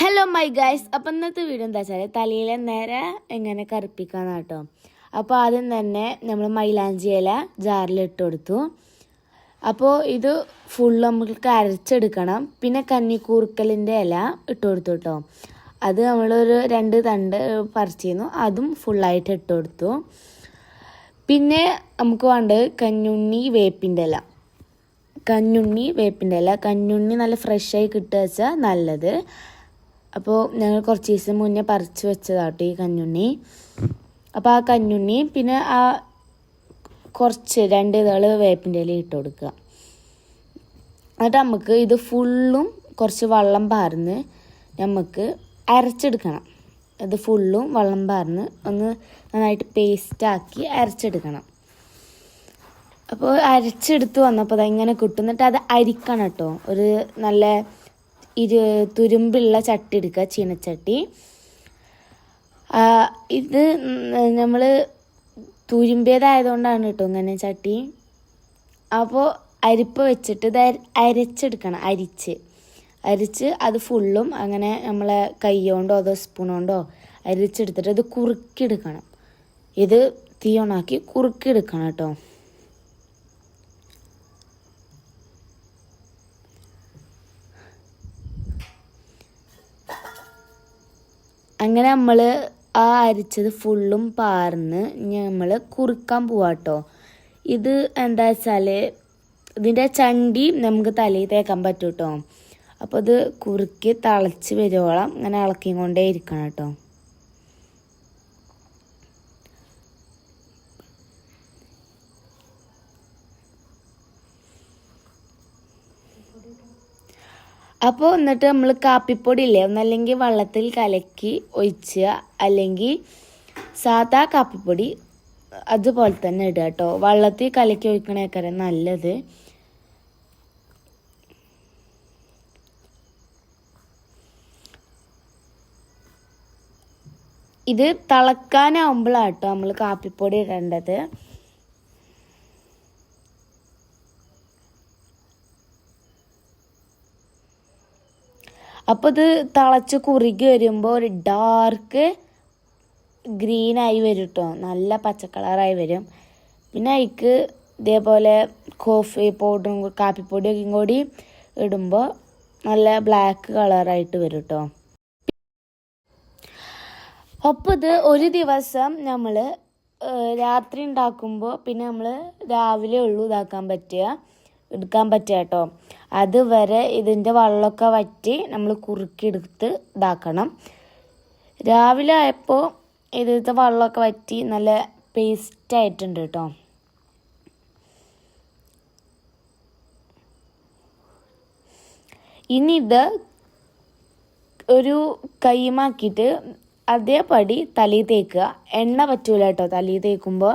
Hello my guys അപ്പം ഇന്നത്തെ video എന്താ വെച്ചാൽ തലയിലെ നേരെ എങ്ങനെ കറുപ്പിക്കാന്ന് കേട്ടോ അപ്പോൾ ആദ്യം തന്നെ നമ്മൾ മൈലാഞ്ചി ഇല ജാറിൽ ഇട്ട് കൊടുത്തു. അപ്പോൾ ഇത് ഫുൾ നമുക്ക് അരച്ചെടുക്കണം പിന്നെ കന്നിക്കൂർക്കലിന്റെ ഇല ഇട്ട് കൊടുത്തു കേട്ടോ അത് നമ്മളൊരു രണ്ട് തണ്ട് പറിച്ചിരുന്നു. അതും ഫുള്ളായിട്ട് ഇട്ട് കൊടുത്തു. പിന്നെ നമുക്ക് വേണ്ടത് കഞ്ഞുണ്ണി വേപ്പിന്റെ ഇല. കഞ്ഞുണ്ണി വേപ്പിന്റെ ഇല. കഞ്ഞുണ്ണി നല്ല ഫ്രഷായി കിട്ടുക വെച്ചാൽ നല്ലത്. അപ്പോൾ ഞങ്ങൾ കുറച്ച് ദിവസം മുന്നേ പറിച്ച് വെച്ചതാട്ടോ ഈ കഞ്ഞുണ്ണി. അപ്പോൾ ആ കഞ്ഞുണ്ണി പിന്നെ ആ കുറച്ച് രണ്ട് ഇതൾ വേപ്പിന്റെ ഇല ഇട്ട് കൊടുക്കുക. എന്നിട്ട് നമുക്ക് ഇത് ഫുള്ളും കുറച്ച് വെള്ളം പാർന്ന് നമുക്ക് അരച്ചെടുക്കണം. ഇത് ഫുള്ളും വെള്ളം പാർന്ന് ഒന്ന് നന്നായിട്ട് പേസ്റ്റാക്കി അരച്ചെടുക്കണം. അപ്പോൾ അരച്ചെടുത്ത് വന്നപ്പോൾ ഇങ്ങനെ കിട്ടും. എന്നിട്ട് അത് അരിക്കണം കേട്ടോ ഒരു നല്ല ഇരു തുരുമ്പുള്ള ചട്ടി എടുക്കുക ചീനച്ചട്ടി. ഇത് നമ്മൾ തുരുമ്പിയതായതുകൊണ്ടാണ് കേട്ടോ ഇങ്ങനെ ചട്ടി. അപ്പോൾ അരിപ്പ് വെച്ചിട്ട് ഇത് അരച്ചെടുക്കണം അരിച്ച്. അരിച്ച് അത് ഫുള്ളും അങ്ങനെ നമ്മളെ കൈ കൊണ്ടോ അതോ സ്പൂൺ കൊണ്ടോ അരിച്ചെടുത്തിട്ട് ഇത് കുറുക്കിയെടുക്കണം. ഇത് തീ ഓണാക്കി കുറുക്കിയെടുക്കണം കേട്ടോ. അങ്ങനെ നമ്മൾ ആ അരിച്ചത് ഫുള്ളും പാർന്ന് നമ്മൾ കുറുക്കാൻ പോവാട്ടോ. ഇത് എന്താ വെച്ചാൽ ഇതിന്റെ ചണ്ടി നമുക്ക് തലയിൽ തേക്കാൻ പറ്റും കേട്ടോ അപ്പോൾ ഇത് കുറുക്കി തിളച്ച് വരുവോളം അങ്ങനെ ഇളക്കിക്കൊണ്ടേ ഇരിക്കണം കേട്ടോ. അപ്പോൾ എന്നിട്ട് നമ്മൾ കാപ്പിപ്പൊടി ഇല്ലേ ഒന്നല്ലെങ്കിൽ വെള്ളത്തിൽ കലക്കി ഒഴിച്ചുക അല്ലെങ്കിൽ സാധാ കാപ്പിപ്പൊടി അതുപോലെ തന്നെ ഇടുക കേട്ടോ. വെള്ളത്തിൽ കലക്കി ഒഴിക്കണേക്കാരെ നല്ലത് ഇത് തിളക്കാനാവുമ്പോഴാണ് കേട്ടോ നമ്മൾ കാപ്പിപ്പൊടി ഇടേണ്ടത്. അപ്പോൾ ഇത് തിളച്ച് കുറുകി വരുമ്പോൾ ഒരു ഡാർക്ക് ഗ്രീൻ ആയി വരും കേട്ടോ നല്ല പച്ചക്കളറായി വരും. പിന്നെ അതിക്ക് ഇതേപോലെ കോഫി പൗഡറും കാപ്പിപ്പൊടിയൊക്കെ കൂടി ഇടുമ്പോൾ നല്ല ബ്ലാക്ക് കളറായിട്ട് വരും കേട്ടോ അപ്പോൾ ഇത് ഒരു ദിവസം നമ്മൾ രാത്രി ഉണ്ടാക്കുമ്പോൾ പിന്നെ നമ്മൾ രാവിലെ ഉള്ളൂ ഇതാക്കാൻ പറ്റുക. എടുക്കാൻ പറ്റുക കേട്ടോ. അതുവരെ ഇതിന്റെ വെള്ളമൊക്കെ വറ്റി നമ്മൾ കുറുക്കിയെടുത്ത് ഇതാക്കണം. രാവിലെ ആയപ്പോൾ ഇതിലത്തെ വെള്ളമൊക്കെ വറ്റി നല്ല പേസ്റ്റ് ആയിട്ടുണ്ട് കേട്ടോ. ഇനി ഇത് ഒരു കൈമാക്കിയിട്ട് അതേപടി തലയിൽ തേക്കുക. എണ്ണ പറ്റൂല കേട്ടോ തലയിൽ തേക്കുമ്പോൾ.